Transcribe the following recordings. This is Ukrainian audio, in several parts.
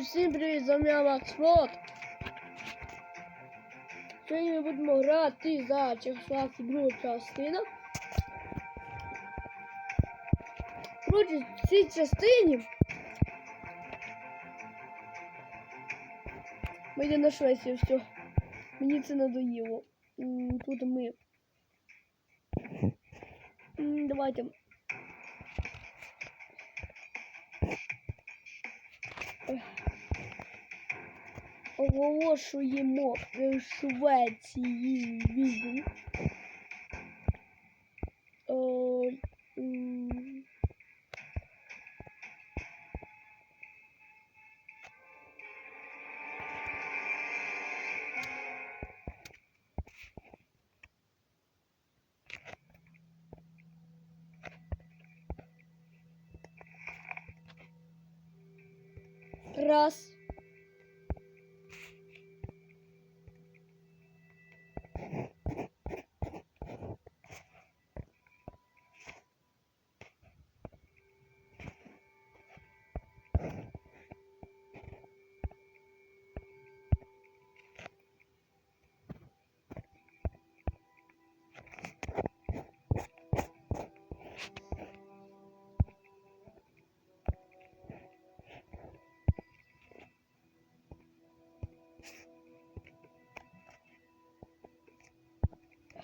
Друзі, всім привіт, з вами я Макс Фрод. Сьогодні ми будемо грати за Чехословакію другу частину. Коротше, в цій частині ми йдемо на Швецію, все. Мені це надоїло. Тут ми. Давайте. Оголошуємо в Швеції війну. Е, Раз.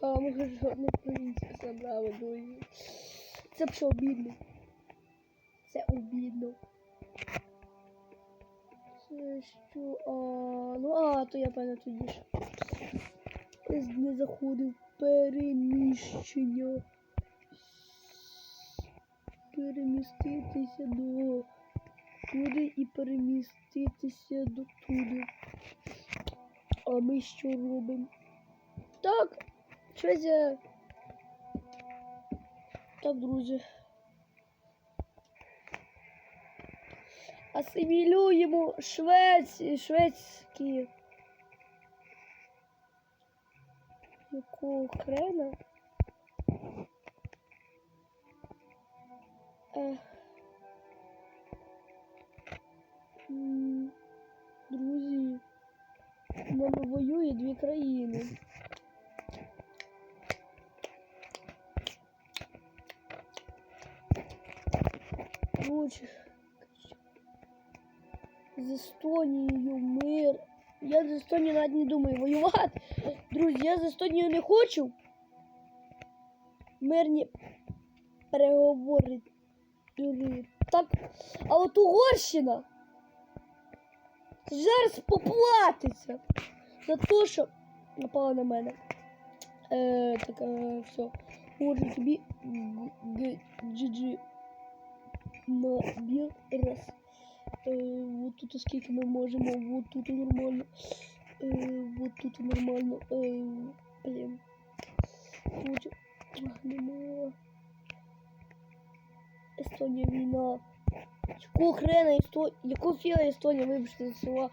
А ми жодних провінцій забрали, друзі. Це що обідно. Це обідно. Це що. А, ну а, то я певно тоді ж. Не заходив переміщення. Переміститися до туди і переміститися до туди. А ми що робимо? Так, Швеція. Так, друзі. Асимілюємо Швеці, шведські. Якого хрена? Ех. Друзі, в мене воює дві країни. Короче, з Естонією мир. Я з Естонією навіть не думаю воювати. Друзі, я з Естонією не хочу. Мирні переговори. Так, а от Угорщина зараз поплатиться за те, що напала на мене. Е, так, е, все. Може тобі GG набір раз. Е, вот тут скільки ми можемо, вот тут нормально. Е, вот тут нормально. Е, блін. Короче, нема. Естонія війна. Якого хрена Есто... Якого фіга Естонія, вибачте за слова.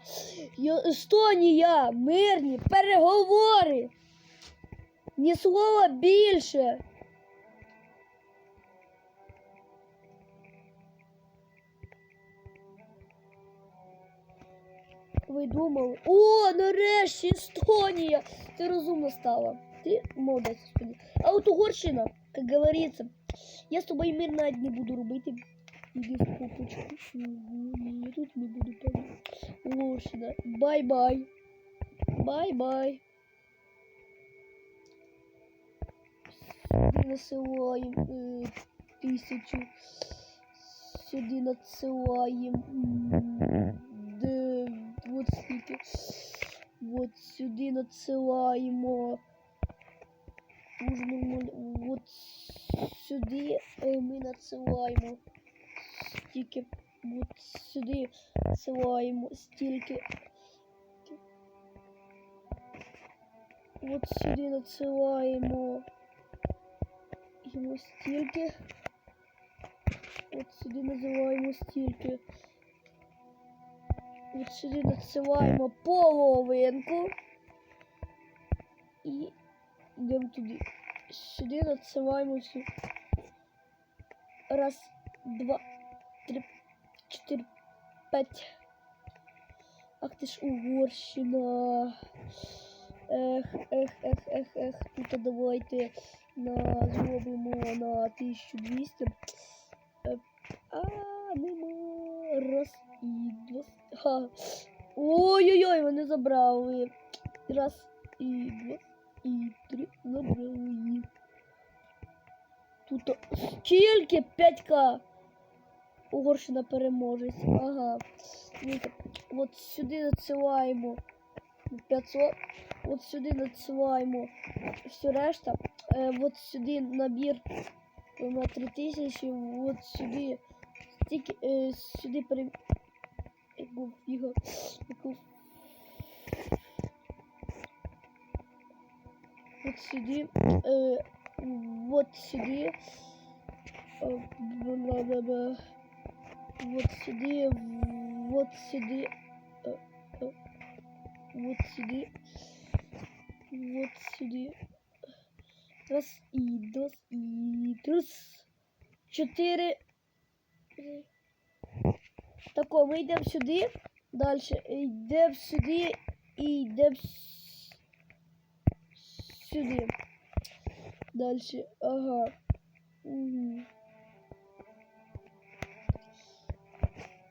Я... Естонія! Мирні переговори! Ні слова більше! Ви думали? О, нарешті Естонія! Ти розумно стала. Ти молодець, Естонія. А от Угорщина, як говориться, я з тобою мир навіть не буду робити. Іди в купочку. Ні, тут не буду певно. Угорщина. Бай-бай. Бай-бай. Сюди насилаємо е, тисячу. Сюди надсилаємо. М, Де, от скільки. От сюди надсилаємо. Нормально. От сюди е, ми надсилаємо. Стільки. От сюди надсилаємо стільки. От сюди надсилаємо. Йому стільки. От сюди називаємо стільки. От сюди надсилаємо половинку. І йдемо туди. Сюди надсилаємо всю. Раз, два, три, чотири, п'ять. Ах ти ж Угорщина. Ех, ех, ех, ех, ех. Тут давайте на зробимо на 1200. Е, А, нема. Раз два. Ой-ой-ой, вони забрали. Раз і два, і три забрали. Тут скільки 5к. Угорщина переможець. Ага. От сюди надсилаємо 500. От сюди надсилаємо все решта. Е, от сюди набір на 3000. От сюди. Стільки, е, сюди пере... Яку фіга. Яку... От сюди. Е, вот сюди. Е, бла-бла-бла. Вот сюди. Вот сюди. Е, е, Вот сюди. Вот сюди. Раз і два і раз. Чотири. Тако, ми йдемо сюди. Далі йдемо сюди і йдемо сюди. Дальше, ага. Угу.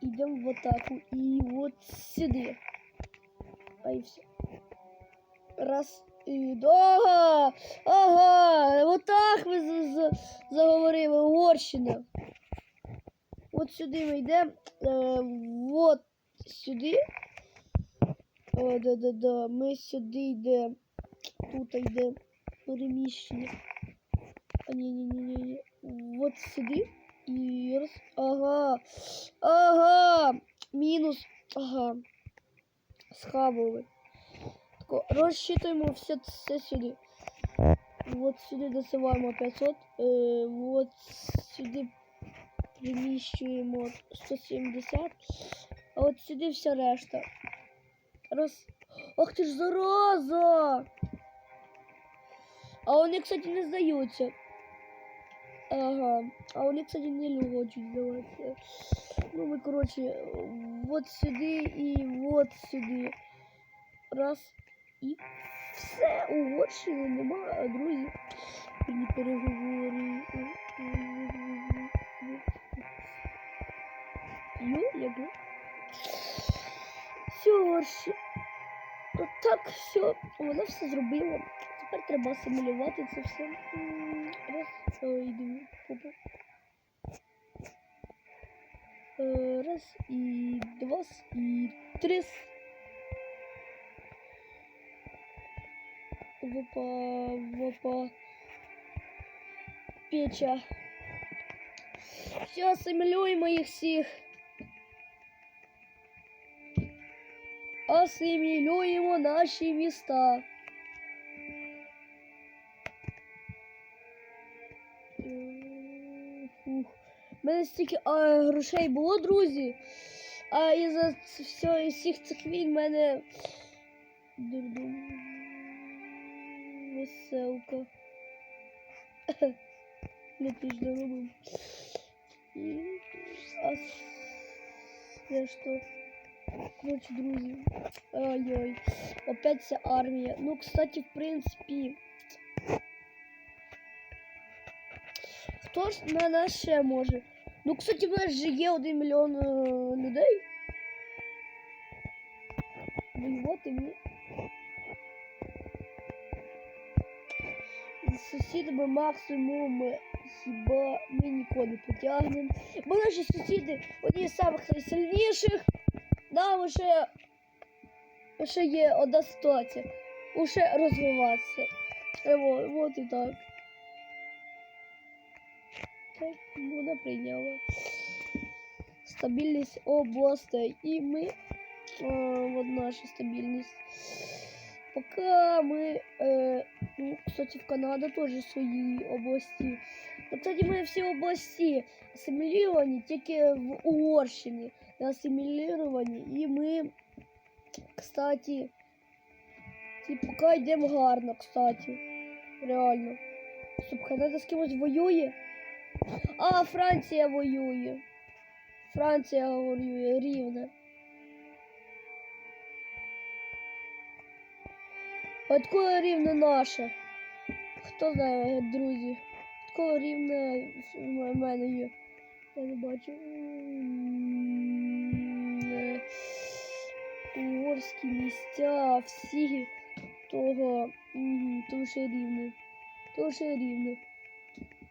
Идем в атаку и вот сюда. А и все. Раз і ага, ага, вот так за- заговорили, Угорщина. От сюди ми йдемо, е, вот сюди. О, да, да, да. Ми сюди йдемо. Тут йдемо переміщення. А, ні, ні, ні, ні, ні. Вот сюди. І раз. Ага. Ага. Мінус. Ага. Схавали. Тако, розчитуємо все це сюди. Вот сюди досилаємо 500. Е, вот сюди приміщуємо 170. А от сюди вся решта. Раз. Ах ти ж зараза! А вони, кстати, не здаються. Ага. А вони, кстати, не хочуть здаватися. Ну, ми, коротше, вот сюди і вот сюди. Раз. І все. Угорщини нема, друзі. Переговори. Йо, я го. Все, Угорщина. Отак все. Вона все зробила. Тепер треба асимілювати це все. М, Раз, ой, дві, опа. Е, Раз і два, і три. Вопа, вопа. Печа. Все, асимілюємо їх всіх. Асимілюємо наші міста. Фух. У мене стільки а, грошей було, друзі. А із-за ц- всього- всіх цих війн в мене. Веселка. Не ти доробив. А я що? Короче, друзі. Ой-ой. Опять вся армія. Ну, кстати, в принципі. Хто ж на нас ще може? Ну, кстати, в нас же є один мільйон е, людей. Воювати мені. З сусідами максимум е, хіба ми ніколи не потягнемо. Бо наші сусіди одні з самих найсильніших. Нам уже, уже є одна ситуація. Уже розвиватися. Е, во- Вот і так. Так, вона прийняла. Стабільність областей. І ми. Е, вот наша стабільність. Поки ми. Е, ну, кстати, в Канаді теж свої області. Кстати, ми всі області асиміліровані тільки в Угорщині. Асиміліровані. І ми, кстати, поки йдемо гарно, кстати. Реально. Стоп, Канада з кимось воює? А, Франція воює. Франція воює рівне. От коли рівне наше? Хто знає, друзі? Коли рівне в мене є? Я не бачу. Е, Угорські місця, всі того. То ще рівне. Ще рівне.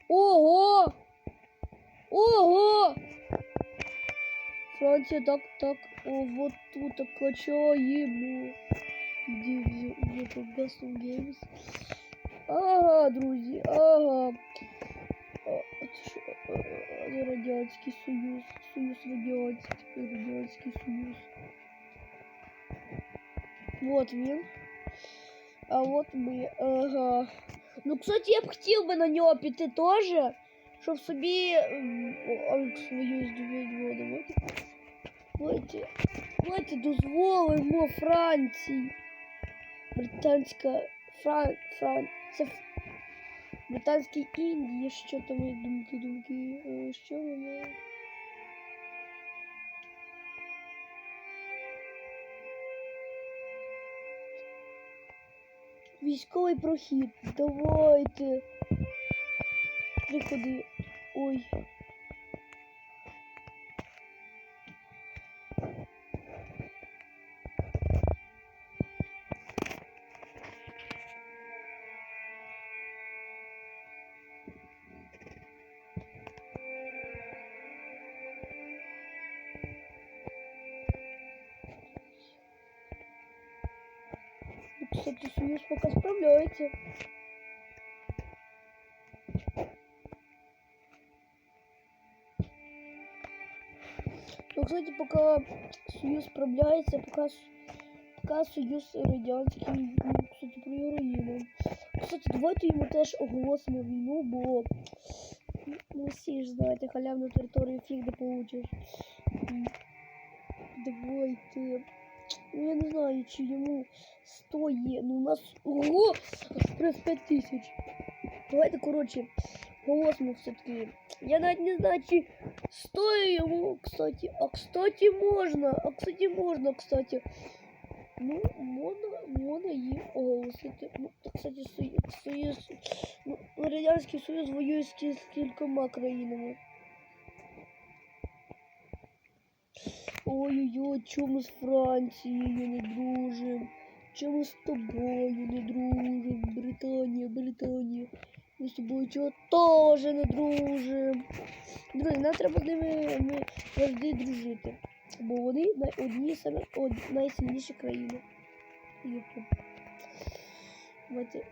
Ого! Ого! Франція так, так, о, вот тут качаємо. Где Gaston Games? Ага, друзі, ага. А, це що? А, не Радянський Союз. Союз Радянський, тепер Радянський Союз. Вот він. А вот ми, ага. Ну, кстати, я б хотів би на нього піти теж, щоб собі м, о, свою здобути воду. Давайте, давайте дозволимо Франції. Британська Фран... Фран... Це Британській Індії, що там мої думки, думки, е, що вони? Військовий прохід. Давайте. Приходи. Ой. Кстати, Союз пока справляется. Ну, кстати, пока Союз справляется, пока, пока Союз радянський, ну, кстати, проігруємо. Кстати, давайте йому теж оголосимо війну, бо ну, всі ж знаєте, халявну територію фіг не получиш. Давайте. Я не знаю, чи йому стоїть. Ну, у нас. Ого! Аж прес 5 тисяч. Давайте, коротше, голосимо все-таки. Я навіть не знаю, чи стоїть йому, кстати. А кстати, можна. А кстати, можна, кстати. Ну, можна, можна їм оголосити. Ну, так, кстати, Союз, ну, Радянський Союз воює з кількома країнами. Ой-ой-ой, чому з Францією не дружим? Чому з тобою не дружим? Британія, Британія. Ми з тобою чого теж не дружим. Друзі, нам треба з ними ми завжди дружити. Бо вони одні од, найсильніші країни.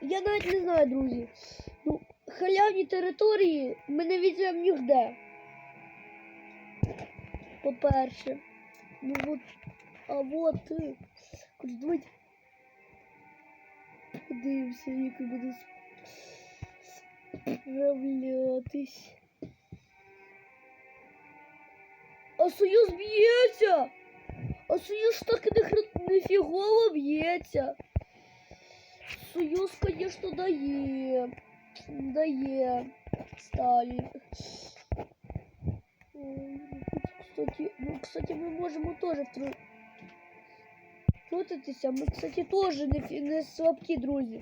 Я навіть не знаю, друзі. Ну, халявні території ми не візьмемо ніде. По-перше. Ну вот, а вот ти. Короче, давайте подивимося, як він буде справлятись. А Союз б'ється! А Союз так не хр- нефігово б'ється. Союз, конечно, дає. Дає. Сталін. Кстати, ну, кстати, мы можем тоже втру... Крутитися. Ми, кстати, тоже не, не слабкі друзі.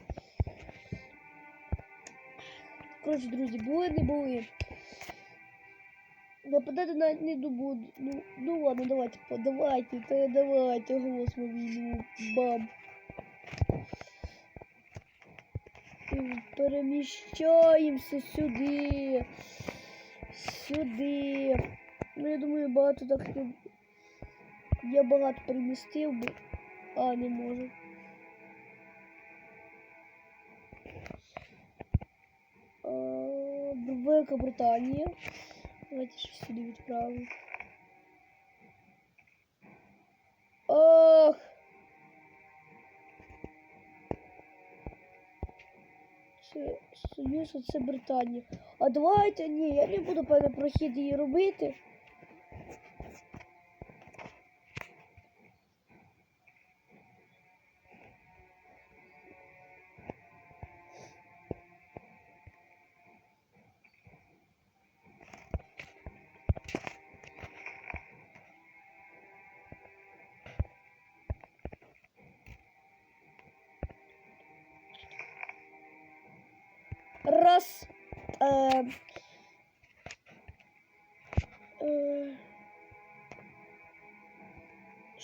Коротше, друзі, були не були. Нападати навіть не буду. Ну, ну ладно, давайте, по- давайте, та давайте, голосно війну. Бам. І Переміщаємося сюди. Сюди. Ну, я думаю, багато так не... Я багато перемістив би. А, не можу. А, Велика Британія. Давайте ще сюди відправимо. Ох! Це Союз, це Британія. А давайте, ні, я не буду певне прохід її робити.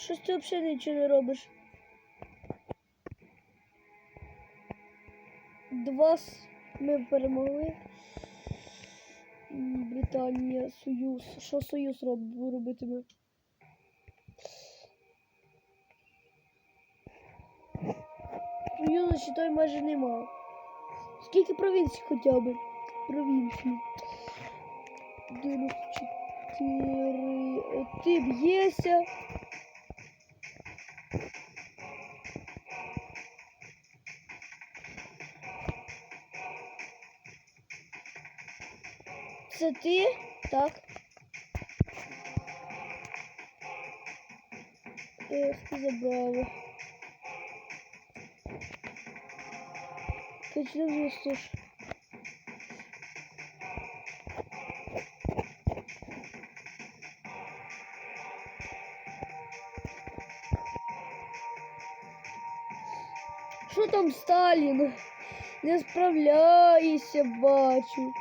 Щось ти взагалі нічого не робиш. Два с- ми перемогли. Британія, Союз. Що Союз роб- робитиме? Союзу, считай, майже нема. Скільки провінцій хоча б? Провінцій. 94. Ти б'єшся. Це ти? Так. Ти забрала. Чи не вмістиш? Що там Сталін? Не справляйся, бачу.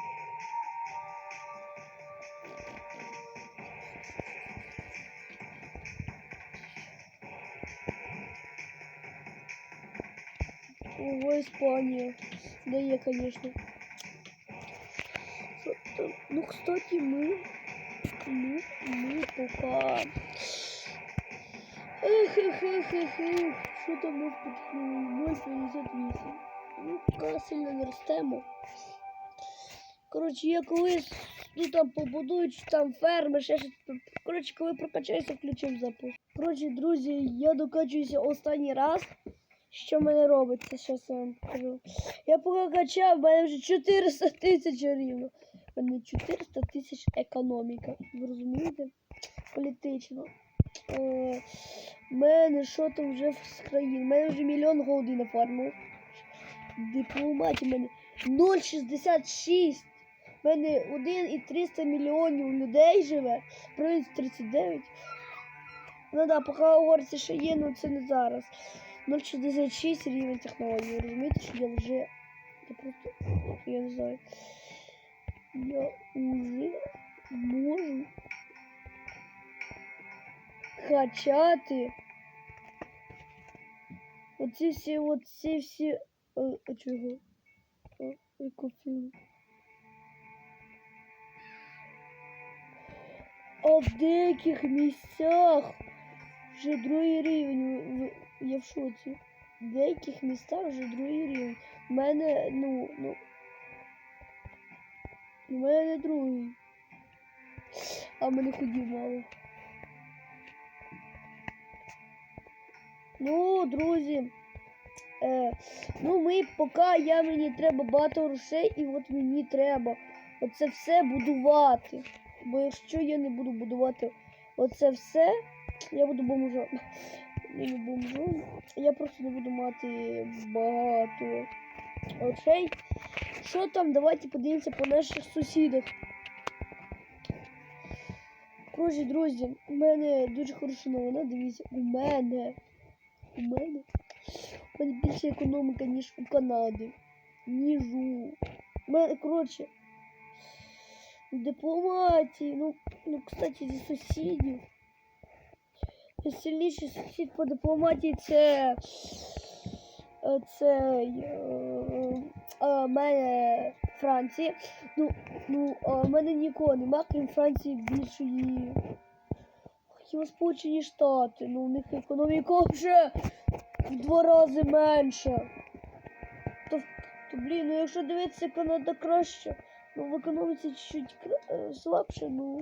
Ого, Испания. Да я, конечно. Что там? Ну, кстати, мы... Мы, мы пока... Эх, эх, эх, эх, эх. Що там у нас підхнуло? 0,58. Ну, поки сильно не ростемо. Коротше, я колись ну там побудую, чи там ферми, ще щось. Коротше, коли прокачаюся, включив запуск. Коротше, друзі, я докачуюся останній раз. Що в мене робиться, зараз я вам покажу. Я поки качав, в мене вже 400 тисяч рівно. В мене 400 тисяч економіка. Ви розумієте? Політично. Е, мене що там вже з країн? У мене вже мільйон голди нафармив. Дипломатів в мене 0,66. В мене 1,300 мільйонів людей живе. Провінція 39. Ну да, поки угорці ще є, ну це не зараз. 0,66 рівень технології. Розумієте, що я вже. Я просто. Я не знаю. Я уже можу качати. Оці всі, оці всі. е, А чого? А, яку фільм? А в деяких місцях Вже другий рівень. в- Я в шоці. В деяких містах вже другий рівень. У мене, ну, ну. У мене другий. А мене ходів мало. Ну, друзі. Е, ну, ми поки я мені треба багато грошей, і от мені треба оце все будувати. Бо якщо я не буду будувати оце все, я буду бомжом. Ну, не бомжом. Я просто не буду мати багато грошей. Що там? Давайте подивимося по наших сусідах. Коротше, друзі, у мене дуже хороша новина, дивіться, у мене. У мене. У мене більше економіка, ніж у Канади. Ніж у. У мене, коротше. Дипломатії. Ну, ну, кстати, зі сусідів. Сильніший сусід по дипломатії це. е, Це е, е, мене Франція. Ну, ну, а мене нікого нема, крім Франції більшої. Хіба Сполучені Штати. Ну, у них економіка вже в два рази менша. То, то блін, ну якщо дивитися Канада краще, ну в економіці чуть-чуть слабше, ну.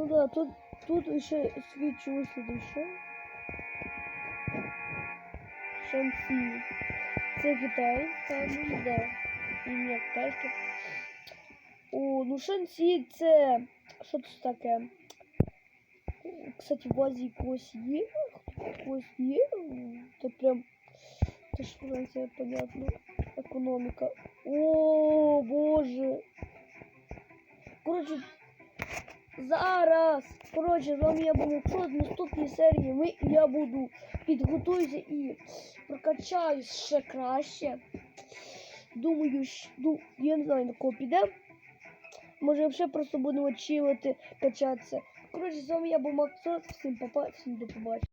Ну да, тут, тут еще свечу еще. Шанси. Це Китай, та ну да. Ім'я китайське. О, ну шансі це. Що це таке? Кстати, в Азії когось є. Когось є. Це прям. Це ж Франція, понятно. Економіка. О, боже. Коротше, Зараз. Коротше, з вами я Максо. В наступній серії ми, я буду підготуюся і прокачаюсь ще краще. Думаю, ну, я не знаю, на кого піде. Може, взагалі просто будемо чилити, качатися. Коротше, з вами я був Максо. Всім папа, всім до побачення.